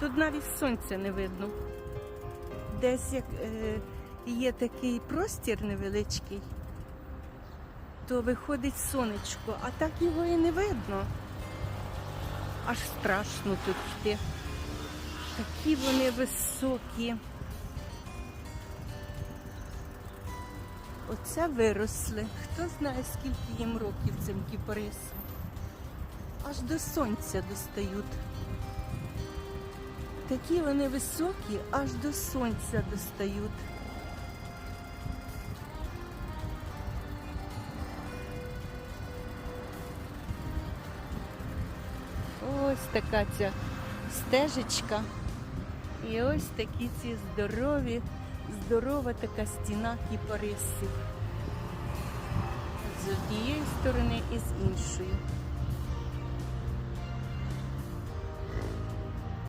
Тут навіть сонця не видно. Десь як е, є такий простір невеличкий, то виходить сонечко, а так його і не видно. Аж страшно тут йти. Такі вони високі. Оце виросли. Хто знає, скільки їм років цим кіпарисам. Аж до сонця достають. Такі вони високі, аж до сонця достають. Ось така ця стежечка. І ось такі ці здорові, здорова така стіна кіпарисів. З однієї сторони і з іншої.